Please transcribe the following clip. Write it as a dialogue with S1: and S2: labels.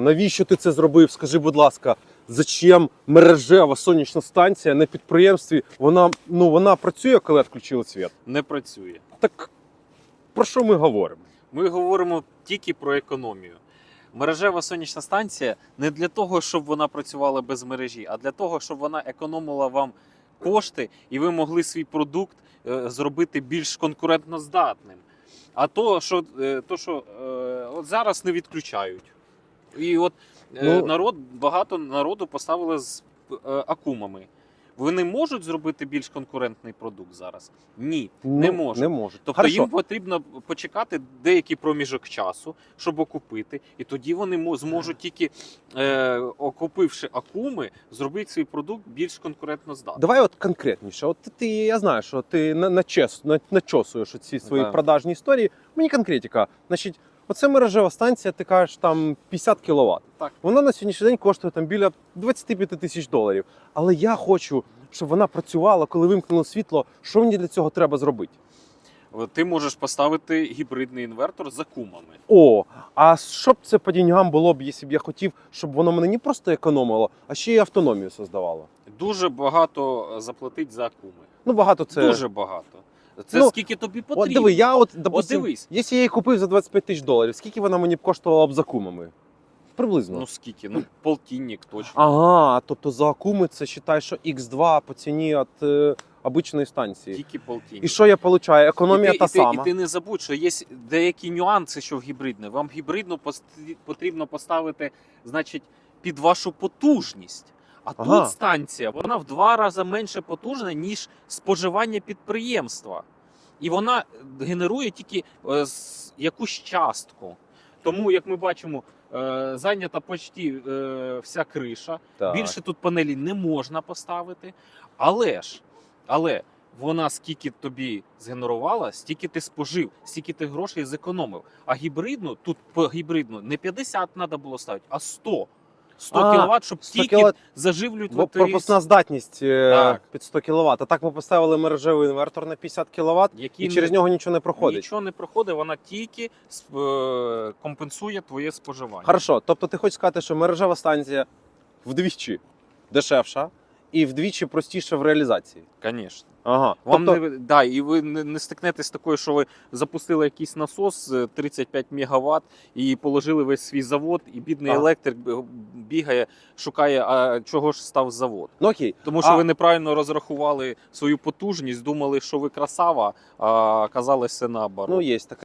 S1: Навіщо ти це зробив? Скажи, будь ласка, зачем мережева сонячна станція на підприємстві? Вона ну вона працює, коли відключили світ.
S2: Не працює.
S1: Так про що ми говоримо?
S2: Ми говоримо тільки про економію. Мережева сонячна станція не для того, щоб вона працювала без мережі, а для того, щоб вона економила вам кошти і ви могли свій продукт е, зробити більш конкурентноздатним. А то, що, е, то, що е, от зараз не відключають. І от е,
S1: Ну-
S2: народ, багато народу поставили з е, акумами. Вони можуть зробити більш конкурентний продукт зараз? Ні, не
S1: Ну,
S2: можуть.
S1: Не можуть.
S2: Тобто
S1: Хорошо.
S2: їм потрібно почекати деякий проміжок часу, щоб окупити, і тоді вони мо- зможуть тільки е, окупивши акуми, зробити свій продукт більш конкурентно здатним.
S1: Давай от конкретніше. От ти, я знаю, що ти на, на, чес, на, начосуєш ці свої
S2: Да.
S1: продажні історії. Мені конкретика. Значить, оце мережева станція, ти кажеш, там 50 кВт.
S2: Так.
S1: Вона на сьогоднішній день коштує там біля 25 тисяч доларів. Але я хочу, щоб вона працювала, коли вимкнуло світло. Що мені для цього треба зробити?
S2: Ти можеш поставити гібридний інвертор з акумами.
S1: О, а що б це по деньгам було б, якщо б я хотів, щоб воно мене не просто економило, а ще й автономію создавало?
S2: Дуже багато заплатить за акуми.
S1: Ну, багато це.
S2: Дуже багато. Це
S1: Ну,
S2: скільки тобі потрібно.
S1: От диви, я от, допустим,
S2: дивись.
S1: якщо я її купив за 25 тисяч доларів, скільки вона мені б коштувала б за кумами? Приблизно.
S2: Ну скільки? Ну полтинник точно.
S1: ага, тобто за акуми це вважай, що X2 по ціні від е, обичної станції.
S2: Тільки полтинник.
S1: І що я получаю? Економія
S2: і ти,
S1: та
S2: і ти,
S1: сама.
S2: І ти не забудь, що є деякі нюанси, що в гібридне. Вам гібридну потрібно поставити, значить, під вашу потужність. А
S1: Ага.
S2: тут станція, вона в два рази менше потужна, ніж споживання підприємства. І вона генерує тільки е, з- якусь частку. Тому, як ми бачимо, е, зайнята почти е, вся криша.
S1: Так.
S2: Більше тут панелі не можна поставити. Але ж, але вона скільки тобі згенерувала, стільки ти спожив, стільки ти грошей зекономив. А гібридну, тут гібридну не 50 треба було ставити, а 100. 100
S1: А,
S2: кВт, щоб
S1: 100
S2: тільки
S1: кіловат.
S2: заживлювати.
S1: Бо пропускна здатність е,
S2: Так.
S1: під 100 кВт. А так ми поставили мережевий інвертор на 50 кВт,
S2: які
S1: і через нього нічого не проходить.
S2: нічого не проходить, вона тільки е, компенсує твоє споживання.
S1: Хорошо, тобто ти хочеш сказати, що мережева станція вдвічі дешевша і вдвічі простіша в реалізації.
S2: Звісно.
S1: Ага.
S2: Вам
S1: тобто,
S2: не да, і ви не, не стикнетесь з такою, що ви запустили якийсь насос е, 35 МВт і положили весь свій завод, і бідний
S1: А.
S2: електрик б- бігає, шукає, а чого ж став завод.
S1: ну окей.
S2: Тому що
S1: А-
S2: ви неправильно розрахували свою потужність, думали, що ви красава, а казалися наоборот.
S1: Ну, є така